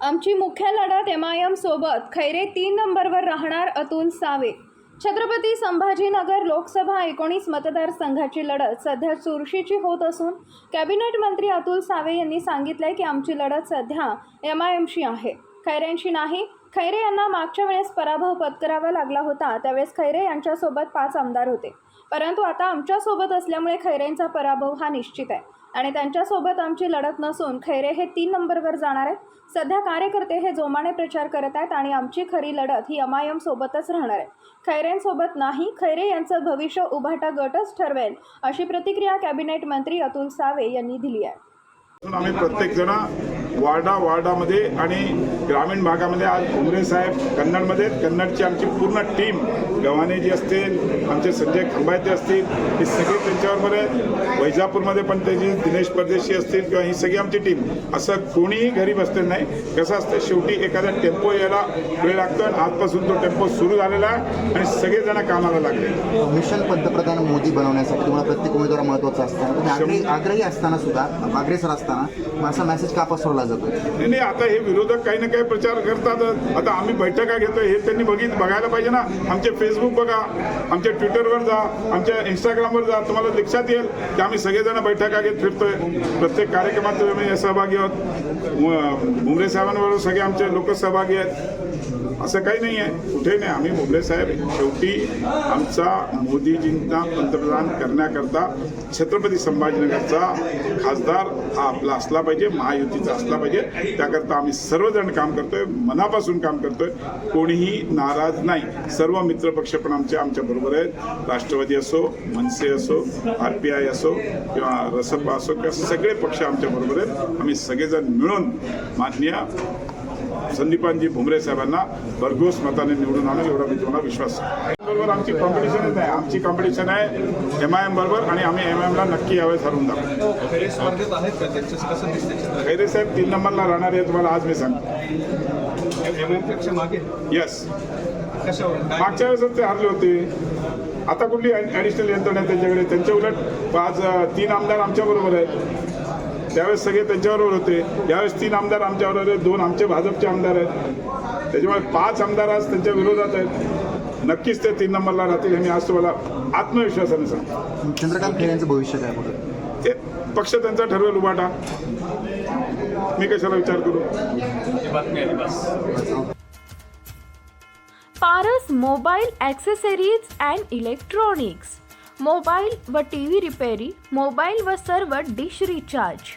आमची मुख्य लढत एम आय एमसोबत खैरे तीन नंबरवर राहणार अतुल सावे. छत्रपती संभाजीनगर लोकसभा एकोणीस मतदारसंघाची लढत सध्या चुरशीची होत असून कॅबिनेट मंत्री अतुल सावे यांनी सांगितलंय की आमची लढत सध्या एम आय एमशी आहे. खैऱ्यांशी नाही खैरे यांना मागच्या वेळेस पराभव पत्करावा लागला होता. त्यावेळेस खैरे यांच्यासोबत पाच आमदार होते. परंतु आता आमच्यासोबत असल्यामुळे खैरेंचा पराभव हा निश्चित आहे. आणि त्यांच्यासोबत आमची लढत नसून खैरे हे तीन नंबरवर जाणार आहेत. सध्या कार्यकर्ते हे जोमाने प्रचार करत आहेत आणि आमची खरी लढत ही अमायम सोबतच राहणार आहे. खैरेंसोबत नाही खैरे यांचं भविष्य उभाटा गटच ठरवेल अशी प्रतिक्रिया कॅबिनेट मंत्री अतुल सावे यांनी दिली आहे. आम्ही प्रत्येक जण वार्डा वार्डामध्ये आणि ग्रामीण भागामध्ये आज भुमरे साहेब कन्नडमध्ये कन्नडची आमची पूर्ण टीम गव्हाणे जी असतील आमचे संजय खंबायते असतील हे सगळे त्यांच्याबरोबर आहे वैजापूरमध्ये पण त्याची दिनेश परदेशी असतील किंवा ही सगळी आमची टीम. असं कोणीही घरी बसलेलं नाही. कसं असतं शेवटी एखादा टेम्पो यायला वेळ लागतो आणि आजपासून तो टेम्पो सुरू झालेला आहे आणि सगळेजण कामाला लागले. मिशन पंतप्रधान मोदी बनवण्यासाठी तुम्हाला प्रत्येक उमेदवार महत्त्वाचा असताना आग्रही असताना सुद्धा अग्रेसर असताना असा मेसेज का पसरवला? जातो नाही नाही आता हे विरोधक काही ना काही प्रचार करतात. आता आम्ही बैठका घेतोय हे त्यांनी बघित बघायला पाहिजे ना. आमचे फेसबुक बघा आमच्या ट्विटरवर जा आमच्या इंस्टाग्रामवर जा तुम्हाला लक्षात येईल की आम्ही सगळेजण बैठका घेत फिरतोय. प्रत्येक कार्यक्रमात आम्ही सहभागी आहोत. भुमरे साहेबांबरोबर सगळे आमचे लोक सहभागी आहेत. असं काही नाही आहे. कुठे नाही. आम्ही भुमरे साहेब शेवटी आमचा मोदीजींना पंतप्रधान करण्याकरता छत्रपती संभाजीनगरचा खासदार हा आपला असला पाहिजे. महायुतीचा असला पाहिजे. त्याकरता आम्ही सर्वजण काम करतोय मनापासून काम करतोय. कोणीही नाराज नाही. सर्व मित्रपक्ष पण आमचे आमच्या बरोबर आहेत. राष्ट्रवादी असो मनसे असो आर पी आय असो किंवा रसपा असो किंवा सगळे पक्ष आमच्या बरोबर आहेत. आम्ही सगळेजण मिळून माननीय संदीपानजी भुमरे साहेबांना भरघोस मताने निवडून आणू एवढा मी तुम्हाला विश्वास. बरोबर आमची कॉम्पिटिशनच आहे आमची कॉम्पिटिशन आहे एम आय एम बरोबर आणि आम्ही एम एमला नक्की यावेळेस हरून दाखवू खरे साहेब तीन नंबरला राहणार आहे तुम्हाला आज मी सांगतो. येस मागच्या वेळेस ते हरले होते. आता कुठली ॲडिशनल यंत्रणा त्यांच्याकडे? त्यांच्या उलट पाच तीन आमदार आमच्या बरोबर आहेत. त्यावेळेस सगळे त्यांच्याबरोबर होते. यावेळेस तीन आमदार आमच्याबरोबर आहेत दोन आमचे भाजपचे आमदार आहेत. त्याच्यामुळे पाच आमदार आज त्यांच्या विरोधात आहेत. नक्कीच ते तीन नंबरला राहतील हे मी आज तुम्हाला आत्मविश्वासाने सांगतो. चंद्रकांत खैरे यांचं भविष्य काय ते पक्ष त्यांचा ठरवेल उभाटा. मी कशाला विचार करू? ही बातमी आली बस Paras mobile accessories and electronics. Mobile व टी व्ही रिपेरी मोबाईल व सर्व डिश रिचार्ज.